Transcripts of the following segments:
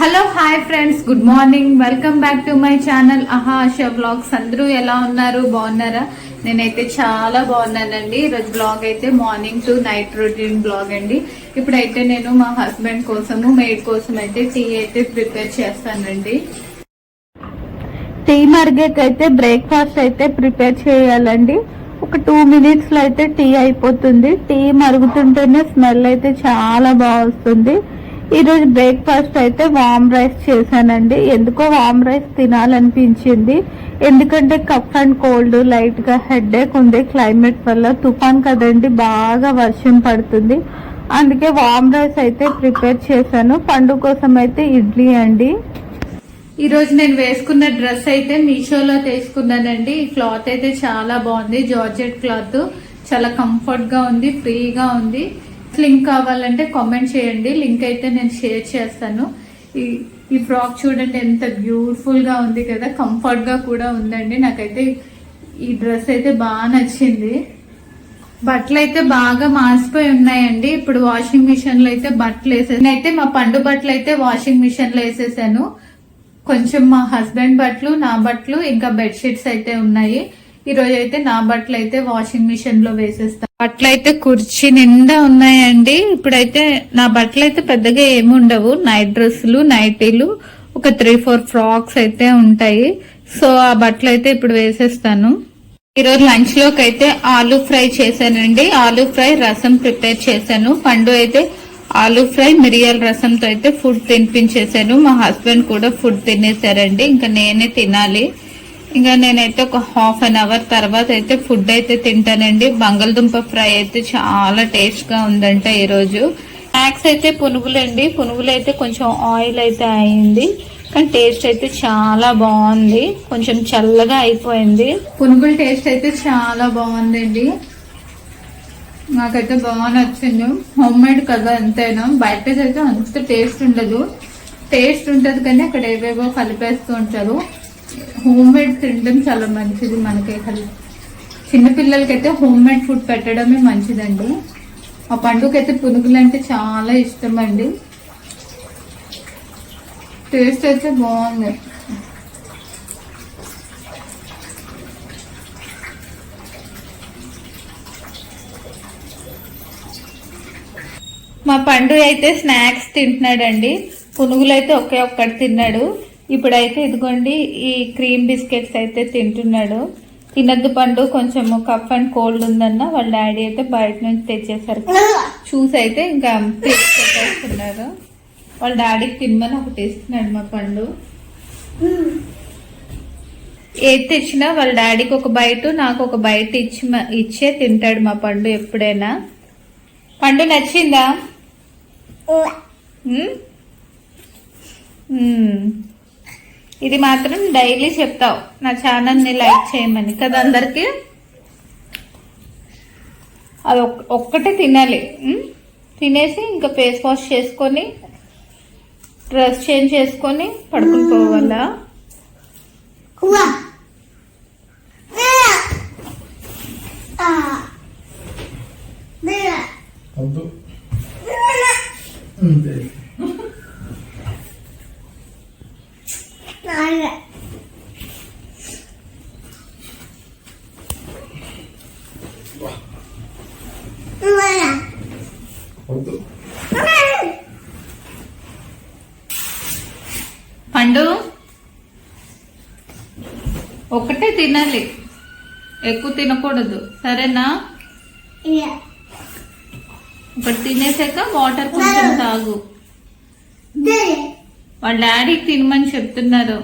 Hello hi friends good morning welcome back to my channel అహా Asha blogs అందరూ ఎలా ఉన్నారు? బాగున్నారా? నేనైతే చాలా బాగున్నానండి. ఈరోజు బ్లాగ్ అయితే morning to night routine blog అండి. ఇప్పుడైతే నేను మా హస్బెండ్ కోసము మెయిడ్ కోసం అయితే టీ అయితే ప్రిపేర్ చేస్తానండి. టీ మరిగేకైతే బ్రేక్ఫాస్ట్ అయితే ప్రిపేర్ చేయాలండి. ఒక టూ మినిట్స్లో అయితే టీ అయిపోతుంది. టీ మరుగుతుంటేనే స్మెల్ అయితే చాలా బాగా వస్తుంది. ఈరోజు బ్రేక్ఫాస్ట్ అయితే వామ్ రైస్ చేశానండి. ఎందుకో వామ్ రైస్ తినాలనిపించింది. ఎందుకంటే కఫ్ అండ్ కోల్డ్ లైట్గా హెడ్ఏక్ ఉంది. క్లైమేట్ వల్ల తుఫాన్ కదండి బాగా వర్షం పడుతుంది. అందుకే వామ్ రైస్ అయితే ప్రిపేర్ చేశాను. పండు కోసం అయితే ఇడ్లీ అండి. ఈరోజు నేను వేసుకున్న డ్రెస్ అయితే మీషోలో తీసుకున్నానండి. ఈ క్లాత్ అయితే చాలా బాగుంది. Georgette cloth. చాలా కంఫర్ట్గా ఉంది ఫ్రీగా ఉంది. లింక్ కావాలంటే కామెంట్ చేయండి. లింక్ అయితే నేను షేర్ చేస్తాను. ఈ ఈ ఫ్రాక్ చూడండి ఎంత బ్యూటిఫుల్గా ఉంది కదా. కంఫర్ట్గా కూడా ఉందండి. నాకైతే ఈ డ్రెస్ అయితే బాగా నచ్చింది. బట్టలు అయితే బాగా మాసిపోయి ఉన్నాయండి. ఇప్పుడు వాషింగ్ మిషన్లో అయితే బట్టలు వేసేసాను నేనైతే మా పండు బట్టలు అయితే వాషింగ్ మిషన్లో వేసేసాను. కొంచెం మా హస్బెండ్ బట్టలు నా బట్టలు ఇంకా బెడ్షీట్స్ అయితే ఉన్నాయి. ఈ రోజు అయితే నా బట్టలు అయితే వాషింగ్ మిషన్లో వేసేస్తాను. బట్టలు అయితే కుర్చీ నిండా ఉన్నాయండి. ఇప్పుడైతే నా బట్టలు అయితే పెద్దగా ఏమి ఉండవు. నైట్ డ్రెస్సులు నైటీలు ఒక త్రీ ఫోర్ ఫ్రాక్స్ అయితే ఉంటాయి. సో ఆ బట్టలు అయితే ఇప్పుడు వేసేస్తాను. ఈరోజు లంచ్లోకి అయితే ఆలూ ఫ్రై చేశానండి. ఆలూ ఫ్రై రసం ప్రిపేర్ చేశాను. పండు అయితే ఆలూ ఫ్రై మిరియాల రసంతో అయితే ఫుడ్ తినిపించేశాను. మా హస్బెండ్ కూడా ఫుడ్ తినేశారండి. ఇంకా నేనే తినాలి. ఇంకా నేనైతే ఒక హాఫ్ అన్ అవర్ తర్వాత అయితే ఫుడ్ అయితే తింటానండి. బంగాళదుంప ఫ్రై అయితే చాలా టేస్ట్గా ఉందంట ఈరోజు. స్నాక్స్ అయితే పునుగులండి. పునుగులు అయితే కొంచెం ఆయిల్ అయితే అయింది. కానీ టేస్ట్ అయితే చాలా బాగుంది. కొంచెం చల్లగా అయిపోయింది. పునుగుల టేస్ట్ అయితే చాలా బాగుందండి. నాకైతే బాగా నచ్చింది. హోమ్ మేడ్ కదా ఎంతైనా. బయట అయితే అంత టేస్ట్ ఉండదు. టేస్ట్ ఉంటది కానీ అక్కడ ఏవేవో కలిపేస్తూ ఉంటారు. హోమ్ మేడ్ తినడం చాలా మంచిది మనకి చిన్నపిల్లలకైతే హోమ్ మేడ్ ఫుడ్ పెట్టడమే మంచిదండి. ఆ పండుగకైతే పునుగులు అంటే చాలా ఇష్టం అండి టేస్ట్ అయితే బాగుంది. మా పండు అయితే స్నాక్స్ తింటున్నాడండి. పునుగులు అయితే ఒకే ఒక్కటి తిన్నాడు. ఇప్పుడైతే ఇదిగోండి ఈ క్రీమ్ బిస్కెట్స్ అయితే తింటున్నాడు. తినద్దు పండు కొంచెం కఫ్ అండ్ కోల్డ్ ఉందన్న వాళ్ళ డాడీ అయితే బయట నుంచి తెచ్చేసారు. చూసి అయితే ఇంకా పెట్టేస్తున్నారు వాళ్ళ డాడీకి తినమని ఒకటి ఇస్తున్నాడు మా పండు. ఏది తెచ్చినా వాళ్ళ డాడీకి ఒక బయట నాకు ఒక బయట ఇచ్చి ఇచ్చే తింటాడు మా పండు ఎప్పుడైనా. పండు నచ్చిందా. ఇది మాత్రం డైలీ చెప్తావు. నా ఛానల్ని లైక్ చేయమని. కదా అందరికి? అది ఒక్- ఒక్కటే తినాలి? తినేసి ఇంకా ఫేస్ వాష్ చేసుకొని డ్రెస్ చేంజ్ చేసుకొని పడుకుని పోవాలా? వద్దు అంతే వద్దు పండు ఒకటే తినాలి. ఎక్కువ తినకూడదు. సరేనా? ఒకటి తినేసాక వాటర్ కొంచెం తాగు. వాళ్ళ డాడీకి తినమని చెప్తున్నారు.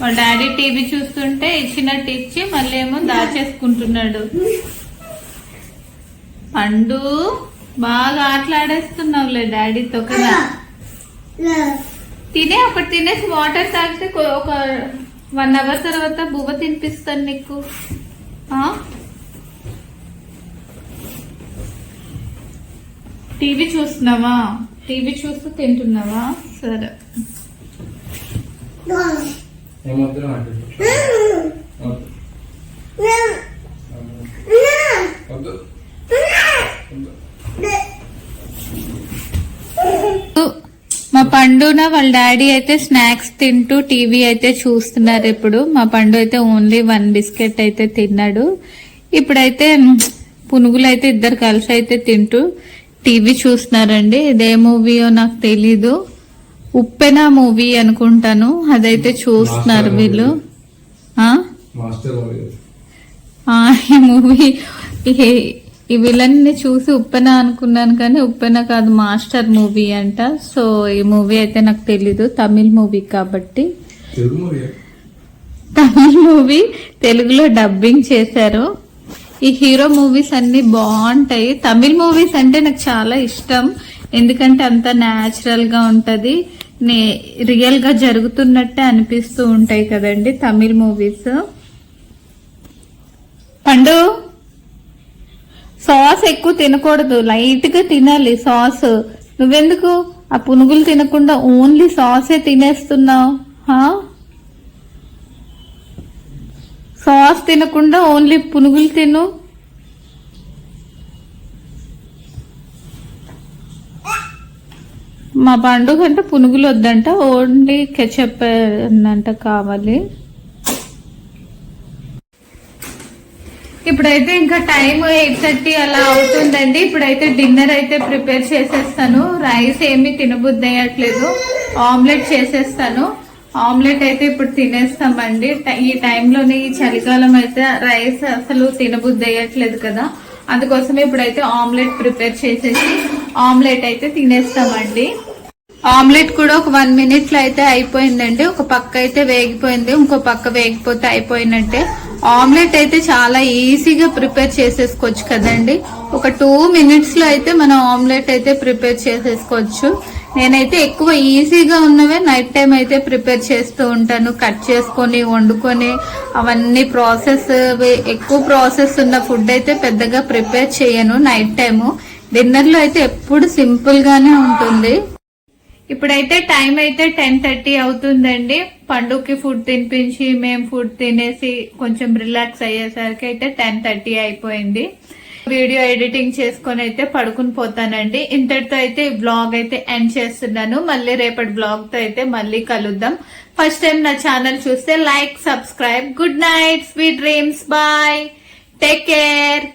వాళ్ళ డాడీ టీవీ చూస్తుంటే ఇచ్చినట్టు ఇచ్చి మళ్ళీ ఏమో దాచేసుకుంటున్నాడు. పండు బాగా ఆటలాడేస్తున్నావులే డాడీతో కదా. తినే ఒకటి తినేసి వాటర్ తాగితే ఒక వన్ అవర్ తర్వాత బువ్వ తినిపిస్తాను నీకు. ఆ? టీవీ చూస్తున్నావా? టీవీ చూస్తూ తింటున్నావా? సరే నాకు వద్దు వద్దు వద్దు మా పండున వాళ్ళ డాడీ అయితే స్నాక్స్ తింటూ టీవీ అయితే చూస్తున్నారు ఇప్పుడు. మా పండు అయితే ఓన్లీ వన్ బిస్కెట్ అయితే తిన్నాడు. ఇప్పుడైతే పునుగులు అయితే ఇద్దరు కలిసి అయితే తింటూ టీవీ చూస్తున్నారండి. ఇదే మూవీయో నాకు తెలీదు. ఉప్పెన మూవీ అనుకుంటాను. అదైతే చూస్తున్నారు వీళ్ళు. ఈ మూవీ ఈ- ఈ విలన్ని చూసి ఉప్పెన అనుకున్నాను కానీ ఉప్పెన కాదు మాస్టర్ మూవీ అంట. సో ఈ మూవీ అయితే నాకు తెలీదు. తమిళ్ మూవీ కాబట్టి. తమిళ్ మూవీ తెలుగులో డబ్బింగ్ చేశారు. ఈ హీరో మూవీస్ అన్ని బాగుంటాయి. తమిళ్ మూవీస్ అంటే నాకు చాలా ఇష్టం. ఎందుకంటే అంత న్యాచురల్గా ఉంటది. నే- రియల్గా జరుగుతున్నట్టే అనిపిస్తూ ఉంటాయి కదండి తమిళ్ మూవీస్. పండు? సాస్ ఎక్కువ తినకూడదు. లైట్గా తినాలి సాస్. నువ్వెందుకు? ఆ పునుగులు తినకుండా ఓన్లీ సాసే తినేస్తున్నావు. హా? సాస్ తినకుండా ఓన్లీ పునుగులు తిను. మా పండుగ అంటే పునుగులు వద్దంట. ఓన్లీ కెచప్ అంట కావాలి. ఇప్పుడైతే ఇంకా టైం ఎయిట్ థర్టీ అలా అవుతుందండి. ఇప్పుడైతే డిన్నర్ అయితే ప్రిపేర్ చేసేస్తాను. రైస్ ఏమి తినబుద్ధి అయ్యట్లేదు ఆమ్లెట్ చేసేస్తాను. ఆమ్లెట్ అయితే ఇప్పుడు తినేస్తామండి. ఈ టైంలోనే ఈ చలికాలం అయితే రైస్ అసలు తినబుద్ధి అయ్యట్లేదు కదా. అందుకోసమే ఇప్పుడైతే ఆమ్లెట్ ప్రిపేర్ చేసేసి ఆమ్లెట్ అయితే తినేస్తామండి. ఆమ్లెట్ కూడా ఒక వన్ మినిట్లో అయితే అయిపోయిందండి. ఒక పక్క అయితే వేగిపోయింది. ఇంకో పక్క వేగిపోతే అయిపోయినట్టే. ఆమ్లెట్ అయితే చాలా ఈజీగా ప్రిపేర్ చేసేసుకోవచ్చు కదండి. ఒక టూ మినిట్స్లో అయితే మనం ఆమ్లెట్ అయితే ప్రిపేర్ చేసేసుకోవచ్చు. నేనైతే ఎక్కువ ఈజీగా ఉన్నవే నైట్ టైం అయితే ప్రిపేర్ చేస్తూ ఉంటాను. కట్ చేసుకొని వండుకొని అవన్నీ ప్రాసెస్ ఎక్కువ ప్రాసెస్ ఉన్న ఫుడ్ అయితే పెద్దగా ప్రిపేర్ చేయను నైట్ టైము. డిన్నర్లో అయితే ఎప్పుడు సింపుల్ గానే ఉంటుంది. ఇప్పుడైతే టైం అయితే టెన్ థర్టీ అవుతుందండి. పండుగకి ఫుడ్ తినిపించి మేము ఫుడ్ తినేసి కొంచెం రిలాక్స్ అయ్యేసరికి అయితే టెన్ థర్టీ అయిపోయింది. వీడియో ఎడిటింగ్ చేసుకొని అయితే పడుకుని పోతానండి. ఇంతటితో అయితే ఈ బ్లాగ్ అయితే ఎండ్ చేస్తున్నాను. మళ్ళీ రేపటి బ్లాగ్తో అయితే మళ్ళీ కలుద్దాం. ఫస్ట్ టైం నా ఛానల్ చూస్తే like subscribe. Good night sweet dreams. Bye. Take care.